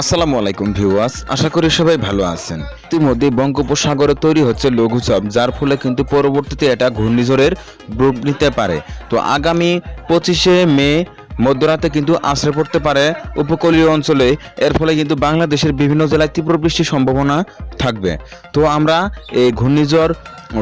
আসসালামু আলাইকুম ভিউয়ার্স, আশা করি সবাই ভালো আছেন। ইতিমধ্যে বঙ্গোপসাগরে তৈরি হচ্ছে লঘুচাপ, যার ফলে কিন্তু পরবর্তীতে এটা ঘূর্ণিঝড়ের রূপ নিতে পারে। তো আগামী পঁচিশে মে মধ্যরাতে কিন্তু আশ্রয় পড়তে পারে উপকূলীয় অঞ্চলে। এর ফলে কিন্তু বাংলাদেশের বিভিন্ন জেলায় তীব্র বৃষ্টির সম্ভাবনা থাকবে। তো আমরা এই ঘূর্ণিঝড়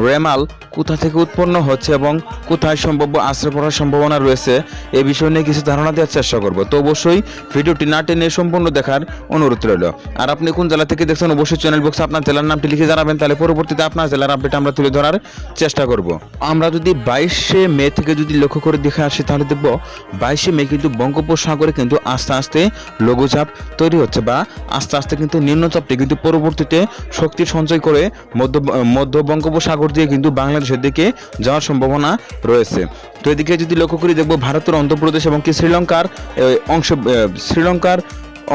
রেমাল কোথা থেকে উৎপন্ন হচ্ছে এবং কোথায় সম্ভাব্য আশ্রয় পড়ার সম্ভাবনা রয়েছে এই বিষয় নিয়ে কিছু ধারণা দেওয়ার চেষ্টা করব। তো অবশ্যই ভিডিওটি না টেনে সম্পূর্ণ দেখার অনুরোধ রইল। আর আপনি কোন জেলা থেকে দেখছেন, অবশ্যই চ্যানেল বক্সে আপনার জেলার নামটি লিখে জানাবেন, তাহলে পরবর্তীতে আপনার জেলার আপডেট আমরা তুলে ধরার চেষ্টা করব। আমরা যদি বাইশে মে থেকে যদি লক্ষ্য করে দেখে আসি, তাহলে দেখব বাইশে মে কিন্তু বঙ্গোপসাগরে কিন্তু আস্তে আস্তে লঘুচাপ তৈরি হচ্ছে বা আস্তে আস্তে কিন্তু নিম্নচাপটি কিন্তু পরবর্তীতে শক্তি সঞ্চয় করে মধ্য মধ্য বঙ্গোপসাগর দিয়ে কিন্তু বাংলাদেশের দিকে যাওয়ার সম্ভাবনা রয়েছে। তো এদিকে যদি লক্ষ্য করি, দেখব ভারতের অন্ধ্রপ্রদেশ এবং কি শ্রীলঙ্কার অংশ শ্রীলঙ্কার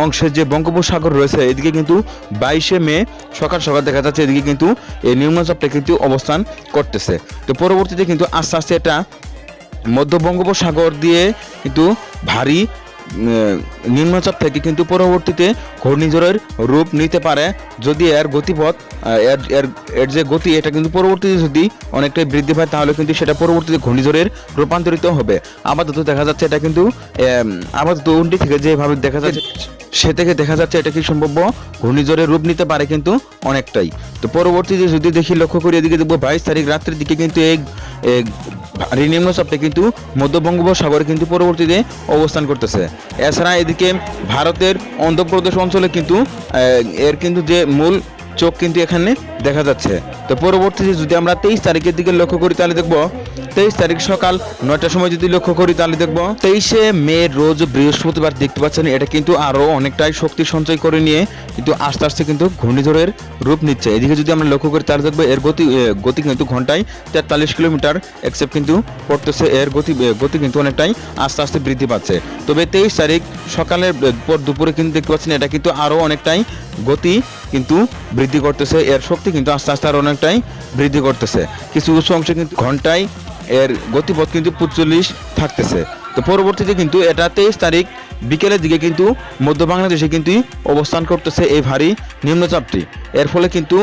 অংশে যে বঙ্গোপসাগর রয়েছে, এদিকে কিন্তু বাইশে মে সকাল সকাল দেখা যাচ্ছে, এদিকে কিন্তু এই নিম্নচাপটা কিন্তু অবস্থান করতেছে। তো পরবর্তীতে কিন্তু আস্তে আস্তে এটা মধ্য বঙ্গোপসাগর দিয়ে কিন্তু ভারী নিম্নচাপ থেকে কিন্তু পরবর্তীতে ঘূর্ণিঝড়ের রূপ নিতে পারে। যদি এর গতিপথ এর এর এর যে গতি, এটা কিন্তু পরবর্তীতে যদি অনেকটাই বৃদ্ধি পায়, তাহলে কিন্তু সেটা পরবর্তীতে ঘূর্ণিঝড়ের রূপান্তরিত হবে। আপাতত দেখা যাচ্ছে এটা কিন্তু আপাতত উন্টি থেকে যেভাবে দেখা যাচ্ছে সে থেকে দেখা যাচ্ছে এটা কি সম্ভাব্য ঘূর্ণিঝড়ের রূপ নিতে পারে কিন্তু অনেকটাই। তো পরবর্তীতে যদি দেখি, লক্ষ্য করি এদিকে দেখব বাইশ তারিখ রাত্রের দিকে কিন্তু এই ভারী নিম্নচাপটা কিন্তু মধ্য বঙ্গোপসাগরে কিন্তু পরবর্তীতে অবস্থান করতেছে। এছাড়া এদিকে ভারতের অন্ধ্রপ্রদেশ অঞ্চলে কিন্তু এর কিন্তু যে মূল চোখ কিন্তু এখানে দেখা যাচ্ছে। তো পরবর্তীতে যদি আমরা তেইশ তারিখের দিকে লক্ষ্য করি তাহলে দেখব, তেইশ তারিখ সকাল নয়টার সময় যদি লক্ষ্য করি তাহলে দেখব, তেইশে মে রোজ বৃহস্পতিবার দেখতে পাচ্ছেন, এটা কিন্তু আরও অনেকটাই শক্তি সঞ্চয় করে নিয়ে কিন্তু আস্তে আস্তে কিন্তু ঘূর্ণিঝড়ের রূপ নিচ্ছে। এদিকে যদি আমরা লক্ষ্য করি তাহলে দেখব এর গতি গতি কিন্তু ঘন্টায় তেতাল্লিশ কিলোমিটার এক্সেপ্ট কিন্তু পড়তেছে এর গতি গতি কিন্তু অনেকটাই আস্তে আস্তে বৃদ্ধি পাচ্ছে। তবে তেইশ তারিখ সকালের পর দুপুরে কিন্তু দেখতে পাচ্ছেন, এটা কিন্তু আরও অনেকটাই গতি কিন্তু বৃদ্ধি করতেছে, এর শক্তি কিন্তু আস্তে আস্তে আর অনেকটাই বৃদ্ধি করতেছে। কিছু কিছু অংশে কিন্তু ঘন্টায় এর গতিপথ কিন্তু পঁচল্লিশ থাকতেছে। তো পরবর্তীতে কিন্তু এটা তেইশ তারিখ বিকেলের দিকে কিন্তু মধ্য বাংলাদেশে কিন্তু অবস্থান করতেছে এই ভারী নিম্নচাপটি। এর ফলে কিন্তু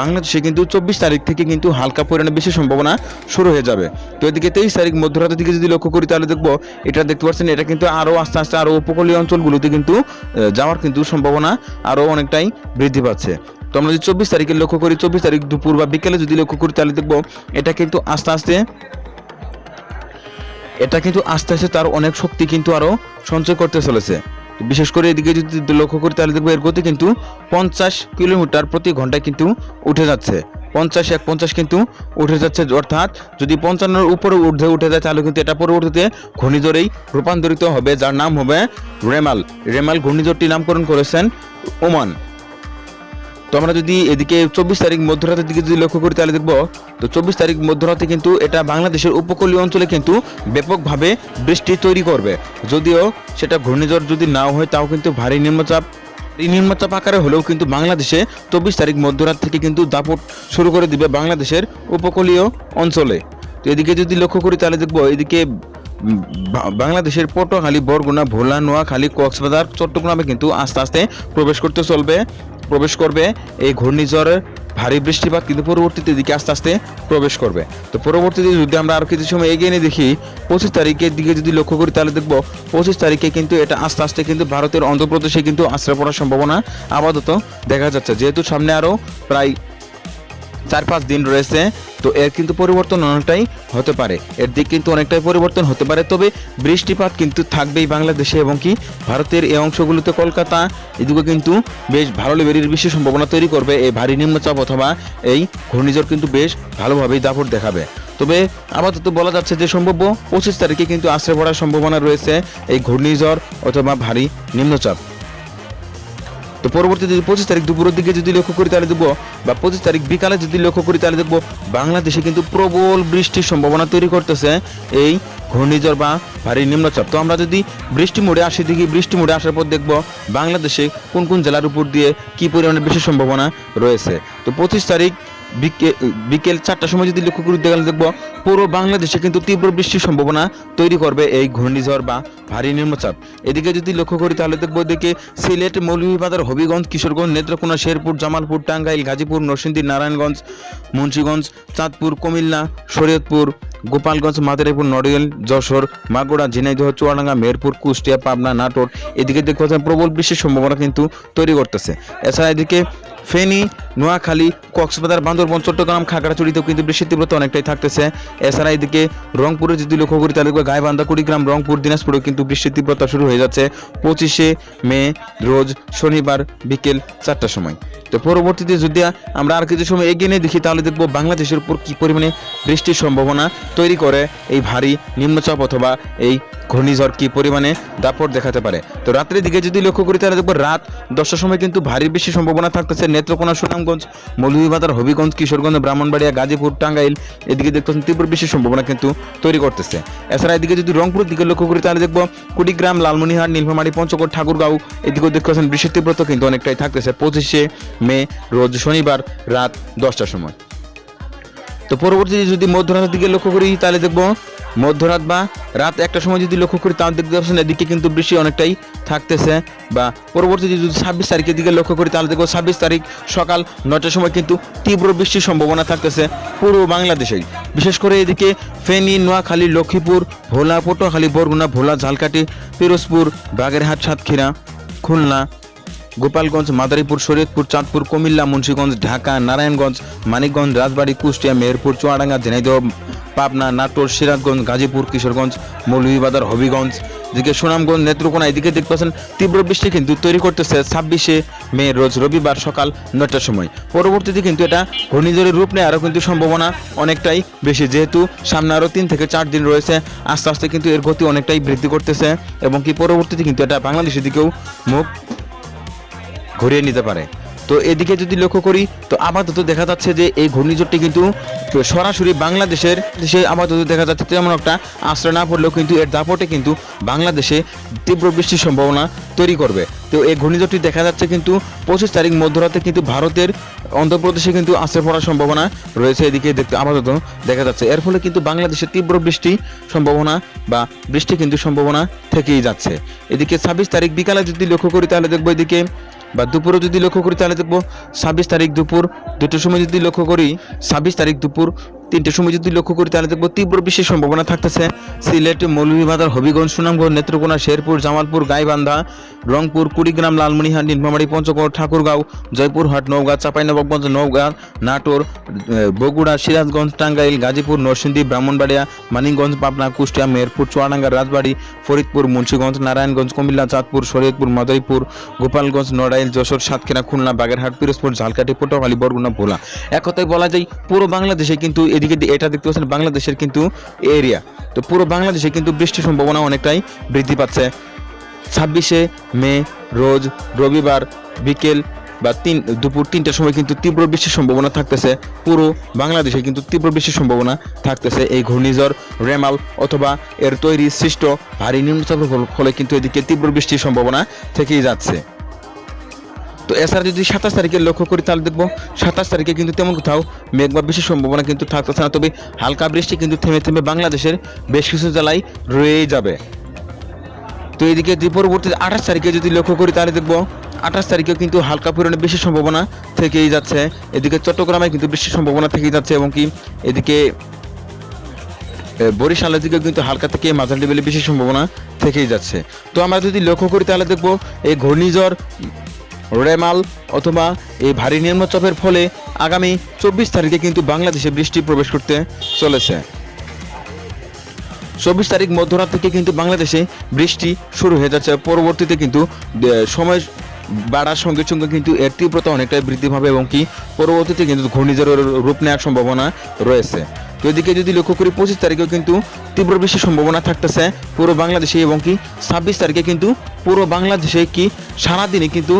বাংলাদেশে কিন্তু চব্বিশ তারিখ থেকে কিন্তু হালকা পরিমাণে বেশি সম্ভাবনা শুরু হয়ে যাবে। তো এদিকে তেইশ তারিখ মধ্যরাতের দিকে যদি লক্ষ্য করি তাহলে দেখব, এটা দেখতে পাচ্ছেন, এটা কিন্তু আরও আস্তে আস্তে আরও উপকূলীয় অঞ্চলগুলোতে কিন্তু যাওয়ার কিন্তু সম্ভাবনা আরও অনেকটাই বৃদ্ধি পাচ্ছে। তো আমরা যদি চব্বিশ তারিখে লক্ষ্য করি, চব্বিশ তারিখ দুপুর বা বিকেলে যদি লক্ষ্য করি তাহলে দেখব, এটা কিন্তু আস্তে আস্তে এটা কিন্তু আস্তে আস্তে তার অনেক শক্তি কিন্তু আরও সঞ্চয় করতে চলেছে। বিশেষ করে এদিকে যদি লক্ষ্য করি তাহলে দেখব এর গতি কিন্তু পঞ্চাশ কিলোমিটার প্রতি ঘন্টায় কিন্তু উঠে যাচ্ছে। পঞ্চাশ এক পঞ্চাশ কিন্তু উঠে যাচ্ছে, অর্থাৎ যদি পঞ্চান্নর উপরে ঊর্ধ্বে উঠে যায় তাহলে কিন্তু এটা পরবর্তীতে ঘূর্ণিঝড়েই রূপান্তরিত হবে, যার নাম হবে রেমাল। রেমাল ঘূর্ণিঝড়টি নামকরণ করেছেন ওমান। তো আমরা যদি এদিকে চব্বিশ তারিখ মধ্যরাতের দিকে যদি লক্ষ্য করি, তাহলে দেখব, তো চব্বিশ তারিখ মধ্যরাতে কিন্তু এটা বাংলাদেশের উপকূলীয় অঞ্চলে কিন্তু ব্যাপকভাবে বৃষ্টি তৈরি করবে। যদিও সেটা ঘূর্ণিঝড় যদি নাও হয়, তাও কিন্তু ভারী নিম্নচাপ। এই নিম্নচাপ আকারে হলেও কিন্তু বাংলাদেশে চব্বিশ তারিখ মধ্যরাত থেকে কিন্তু দাপট শুরু করে দিবে বাংলাদেশের উপকূলীয় অঞ্চলে। তো এদিকে যদি লক্ষ্য করি, তাহলে দেখব, এদিকে বাংলাদেশের পটুয়াখালী, বরগুনা, ভোলা, নোয়াখালী, কক্সবাজার, চট্টগ্রামে কিন্তু আস্তে আস্তে প্রবেশ করতে চলবে। প্রবেশ করবে। এই ঘূর্ণিঝড়ের ভারী বৃষ্টিপাত কিন্তু পরবর্তীতে দিকে আস্তে আস্তে প্রবেশ করবে। তো পরবর্তীতে যদি আমরা আরও কিছু সময় এগিয়ে নিয়ে দেখি, পঁচিশ তারিখের দিকে যদি লক্ষ্য করি তাহলে দেখব পঁচিশ তারিখে কিন্তু এটা আস্তে আস্তে কিন্তু ভারতের অন্ধ্রপ্রদেশে কিন্তু আশ্রয় পড়ার সম্ভাবনা আপাতত দেখা যাচ্ছে। যেহেতু সামনে আরও প্রায় চার পাঁচ দিন রয়েছে, তো এর কিন্তু পরিবর্তন অনেকটাই হতে পারে। এর দিক কিন্তু অনেকটাই পরিবর্তন হতে পারে, তবে বৃষ্টিপাত কিন্তু থাকবেই বাংলাদেশে এবং কি ভারতের এই অংশগুলোতে কলকাতা, এদিকে কিন্তু বেশ ভালো লেভেলের বেশি সম্ভাবনা তৈরি করবে, এই ভারী নিম্নচাপ অথবা এই ঘূর্ণিঝড় কিন্তু বেশ ভালোভাবেই দাপট দেখাবে। তবে আপাতত বলা যাচ্ছে যে সম্ভাব্য পঁচিশ তারিখে কিন্তু আশ্রয় পড়ার সম্ভাবনা রয়েছে, এই ঘূর্ণিঝড় অথবা ভারী নিম্নচাপ। তো পরবর্তীতে যদি পঁচিশ তারিখ দুপুরের দিকে যদি লক্ষ্য করি তাহলে দেখব, বা পঁচিশ তারিখ বিকালে যদি লক্ষ্য করি তাহলে দেখব বাংলাদেশে কিন্তু প্রবল বৃষ্টির সম্ভাবনা তৈরি করতেছে। এই ঘূর্ণিঝড় বা ভারী নিম্নচাপ। তো আমরা যদি বৃষ্টি মোড়ে আসি, দেখি বৃষ্টি মোড়ে আসার পর দেখব বাংলাদেশে কোন কোন জেলার উপর দিয়ে কি পরিমাণে বেশি সম্ভাবনা রয়েছে। তো পঁচিশ তারিখ বিকেল চারটার সময় যদি লক্ষ্য করি দেখলে দেখব পুরো বাংলাদেশে কিন্তু তীব্র বৃষ্টির সম্ভাবনা তৈরি করবে এই ঘূর্ণিঝড় বা ভারী নিম্নচাপ। এদিকে যদি লক্ষ্য করি, তাহলে দেখব এদিকে সিলেট, মৌলভীবাজার, হবিগঞ্জ, কিশোরগঞ্জ, নেত্রকোনা, শেরপুর, জামালপুর, টাঙ্গাইল, গাজীপুর, নরসিংদী, নারায়ণগঞ্জ, মুন্সীগঞ্জ, চাঁদপুর, কুমিল্লা, শরীয়তপুর, গোপালগঞ্জ, মাদারীপুর, নড়িয়াল, যশোর মাগুড়া ঝিনাইদহ, চুয়াডাঙ্গা মেহেরপুর কুষ্টিয়া, পাবনা, নাটোর। এদিকে দেখতে প্রবল বৃষ্টির সম্ভাবনা কিন্তু তৈরি করতেছে। এছাড়া এদিকে ফেনী, নোয়াখালী, কক্সবাজার বান্দরবন চট্টগ্রাম, খাগড়াছড়িতেও কিন্তু বৃষ্টির তীব্রতা অনেকটাই থাকতেছে। এছাড়া এদিকে রংপুরে যদি লক্ষ্য করি তাহলে দেখব গাইবান্ধা, কুড়িগ্রাম, রংপুর, দিনাজপুরেও কিন্তু বৃষ্টির তীব্রতা শুরু হয়ে যাচ্ছে পঁচিশে মে রোজ শনিবার বিকেল চারটার সময়। তো পরবর্তীতে যদি আমরা আর কিছু সময় এগিয়ে নিয়ে দেখি, তাহলে দেখব বাংলাদেশের উপর কি পরিমাণে বৃষ্টির সম্ভাবনা তৈরি করে এই ভারী নিম্নচাপ অথবা এই ঘূর্ণিঝড় কি পরিমাণে দাপট দেখাতে পারে? তো রাত্রের দিকে যদি লক্ষ্য করি তাহলে দেখব রাত দশটার সময় কিন্তু ভারী বৃষ্টির সম্ভাবনা থাকতেছে। নেত্রকোনা, সুনামগঞ্জ, মৌলভীবাজার, হবিগঞ্জ, কিশোরগঞ্জ, ব্রাহ্মণবাড়িয়া, গাজীপুর, টাঙ্গাইল এদিকে দেখতে পাচ্ছেন তীব্র বৃষ্টির সম্ভাবনা কিন্তু তৈরি করতেছে। এছাড়া এদিকে যদি রংপুরের দিকে লক্ষ্য করি তাহলে দেখব কুড়িগ্রাম লালমনিহাট নীলফামারী পঞ্চকোট ঠাকুরগাঁও এদিকেও দেখতে পাচ্ছেন বৃষ্টির তীব্রতা কিন্তু অনেকটাই থাকতেছে। পঁচিশে মে, রোজ শনিবার রাত দশটার সময়। তো পরবর্তীতে যদি মধ্যরাতের দিকে লক্ষ্য করি তাহলে দেখব মধ্যরাত বা রাত একটার সময় যদি লক্ষ্য করি তাহলে দেখতে পাচ্ছেন এদিকে কিন্তু বৃষ্টি অনেকটাই থাকতেছে বা পরবর্তী যদি ছাব্বিশ তারিখের দিকে লক্ষ্য করি, তাহলে দেখব ছাব্বিশ তারিখ সকাল নয়টার সময় কিন্তু তীব্র বৃষ্টির সম্ভাবনা থাকতেছে পুরো বাংলাদেশেই। বিশেষ করে এদিকে ফেনী, নোয়াখালী, লক্ষ্মীপুর, ভোলা, পটুয়াখালী, বরগুনা, ভোলা, ঝালকাঠি, পিরোজপুর, বাগেরহাট, সাতক্ষীরা, খুলনা গোপালগঞ্জ, মাদারীপুর, শরীয়তপুর, চাঁদপুর, কুমিল্লা, মুন্সীগঞ্জ, ঢাকা, নারায়ণগঞ্জ, মানিকগঞ্জ, রাজবাড়ী, কুষ্টিয়া, মেহেরপুর, চুয়াডাঙ্গা, ঝিনাইদহ, পাবনা, নাটোর, সিরাজগঞ্জ, গাজীপুর, কিশোরগঞ্জ, মৌলভীবাজার, হবিগঞ্জ। এদিকে সুনামগঞ্জ, নেত্রকোনা, এদিকে দেখতে পাচ্ছেন, তীব্র বৃষ্টি কিন্তু তৈরি করতেছে ছাব্বিশে মে, রোজ রবিবার সকাল নয়টার সময়। পরবর্তীতে কিন্তু এটা ঘূর্ণিঝড়ের রূপ নেয়, আরও কিন্তু সম্ভাবনা অনেকটাই বেশি। যেহেতু সামনে আরও তিন থেকে চার দিন রয়েছে, আস্তে আস্তে কিন্তু এর গতি অনেকটাই বৃদ্ধি করতেছে, এবং কি পরবর্তীতে কিন্তু এটা বাংলাদেশের দিকেও মুখ ঘুরিয়ে নিতে পারে। তো এদিকে যদি লক্ষ্য করি, তো আপাতত দেখা যাচ্ছে যে এই ঘূর্ণিঝড়টি কিন্তু সরাসরি বাংলাদেশের দেশে আপাতত দেখা যাচ্ছে তেমন একটা আশ্রয় না পড়লেও কিন্তু এর দাপটে কিন্তু বাংলাদেশে তীব্র বৃষ্টির সম্ভাবনা তৈরি করবে। তো এই ঘূর্ণিঝড়টি দেখা যাচ্ছে কিন্তু পঁচিশ তারিখ মধ্যরাতে কিন্তু ভারতের অন্ধ্রপ্রদেশে কিন্তু আশ্রয় পড়ার সম্ভাবনা রয়েছে এদিকে দেখতে আপাতত দেখা যাচ্ছে। এর ফলে কিন্তু বাংলাদেশে তীব্র বৃষ্টি সম্ভাবনা বা বৃষ্টি কিন্তু সম্ভাবনা থেকেই যাচ্ছে। এদিকে ছাব্বিশ তারিখ বিকালে যদি লক্ষ্য করি, তাহলে দেখব এদিকে বা দুপুরে যদি লক্ষ্য করি তাহলে দেখব ছাব্বিশ তারিখ দুপুর, দুটোর সময় যদি লক্ষ্য করি ছাব্বিশ তারিখ দুপুর তিনটের সময় যদি লক্ষ্য করি, তাহলে দেখব তীব্র বৃষ্টির সম্ভাবনা থাকতেছে। সিলেট, মৌলভীবাজার, হবিগঞ্জ, সুনামগঞ্জ, নেত্রকোনা, শেরপুর, জামালপুর, গাইবান্ধা, রংপুর, কুড়িগ্রাম, লালমনিহাট, নীলফামারী, পঞ্চগড়, ঠাকুরগাঁও, জয়পুরহাট, নওগাঁ, চাঁপাইনবাবগঞ্জ, নওগাঁ, নাটোর বগুড়া, সিরাজগঞ্জ, টাঙ্গাইল, গাজীপুর, নরসিংদী, ব্রাহ্মণবাড়িয়া, মানিকগঞ্জ, পাবনা, কুষ্টিয়া মেহেরপুর চুয়াডাঙ্গা, রাজবাড়ি, ফরিদপুর, মুন্সীগঞ্জ, নারায়ণগঞ্জ, কুমিল্লা, চাঁদপুর, শরীয়তপুর, মাদারীপুর, গোপালগঞ্জ, নড়াইল, যশোর, সাতক্ষীরা, খুলনা, বাগেরহাট, পিরোজপুর, ঝালকাঠি, পটুয়াখালী, বরগুনা, ভোলা। এক কথায় বলা যায়, পুরো বাংলাদেশে কিন্তু এদিকে এটা দেখতে পাচ্ছেন বাংলাদেশের কিন্তু এরিয়া। তো পুরো বাংলাদেশে কিন্তু বৃষ্টির সম্ভাবনা অনেকটাই বৃদ্ধি পাচ্ছে। ছাব্বিশে মে রোজ রবিবার বিকেল বা তিন দুপুর তিনটার সময় কিন্তু তীব্র বৃষ্টির সম্ভাবনা থাকতেছে। পুরো বাংলাদেশে কিন্তু তীব্র বৃষ্টির সম্ভাবনা থাকতেছে। এই ঘূর্ণিঝড়, রেমাল অথবা এর তৈরি সৃষ্ট ভারী নিম্নচাপের ফলে কিন্তু এদিকে তীব্র বৃষ্টির সম্ভাবনা থেকেই যাচ্ছে। তো এছাড়া যদি সাতাশ তারিখে লক্ষ্য করি তাহলে দেখব সাতাশ তারিখে কিন্তু তেমন কোথাও মেঘ বা বৃষ্টির সম্ভাবনা কিন্তু থাকতেছে না। তবে হালকা বৃষ্টি কিন্তু থেমে থেমে বাংলাদেশের বেশ কিছু জেলায় রয়েই যাবে। তো এদিকে পরবর্তী আঠাশ তারিখে যদি লক্ষ্য করি তাহলে দেখব আঠাশ তারিখেও কিন্তু হালকা পরিমাণে বৃষ্টির সম্ভাবনা থেকেই যাচ্ছে। এদিকে চট্টগ্রামে কিন্তু বৃষ্টির সম্ভাবনা থেকেই যাচ্ছে এবং কি এদিকে বরিশালের দিকে কিন্তু হালকা থেকে মাঝারি লেভেলে বৃষ্টির সম্ভাবনা থেকেই যাচ্ছে। তো আমরা যদি লক্ষ্য করি তাহলে দেখব এই ঘূর্ণিঝড় রেমাল অথবা এই ভারী নিম্নচাপের ফলে আগামী চব্বিশ তারিখে কিন্তু বাংলাদেশে বৃষ্টি প্রবেশ করতে চলেছে। চব্বিশ তারিখ মধ্যরাত থেকে কিন্তু বাংলাদেশে বৃষ্টি শুরু হয়ে যাচ্ছে। পরবর্তীতে কিন্তু সময় বাড়ার সঙ্গে সঙ্গে কিন্তু এর তীব্রতা অনেকটাই বৃদ্ধি পাবে এবং কি পরবর্তীতে কিন্তু ঘূর্ণিঝড়ের রূপ নেওয়ার সম্ভাবনা রয়েছে। এদিকে যদি লক্ষ্য করি পঁচিশ তারিখেও কিন্তু তীব্র বৃষ্টির সম্ভাবনা থাকতেছে পুরো বাংলাদেশে এবং কি ছাব্বিশ তারিখে কিন্তু পুরো বাংলাদেশে কি সারাদিনে কিন্তু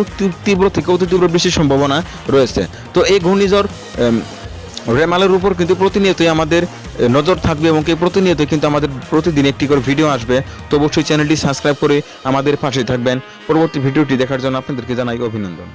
তীব্র থেকে অতি তীব্র বৃষ্টির সম্ভাবনা রয়েছে। তো এই ঘূর্ণিঝড় রেমালের উপর কিন্তু প্রতিনিয়তই আমাদের নজর থাকবে এবং কি প্রতিনিয়ত কিন্তু আমাদের প্রতিদিন একটি করে ভিডিও আসবে। তো অবশ্যই চ্যানেলটি সাবস্ক্রাইব করে আমাদের পাশে থাকবেন। পরবর্তী ভিডিওটি দেখার জন্য আপনাদেরকে জানাই অভিনন্দন।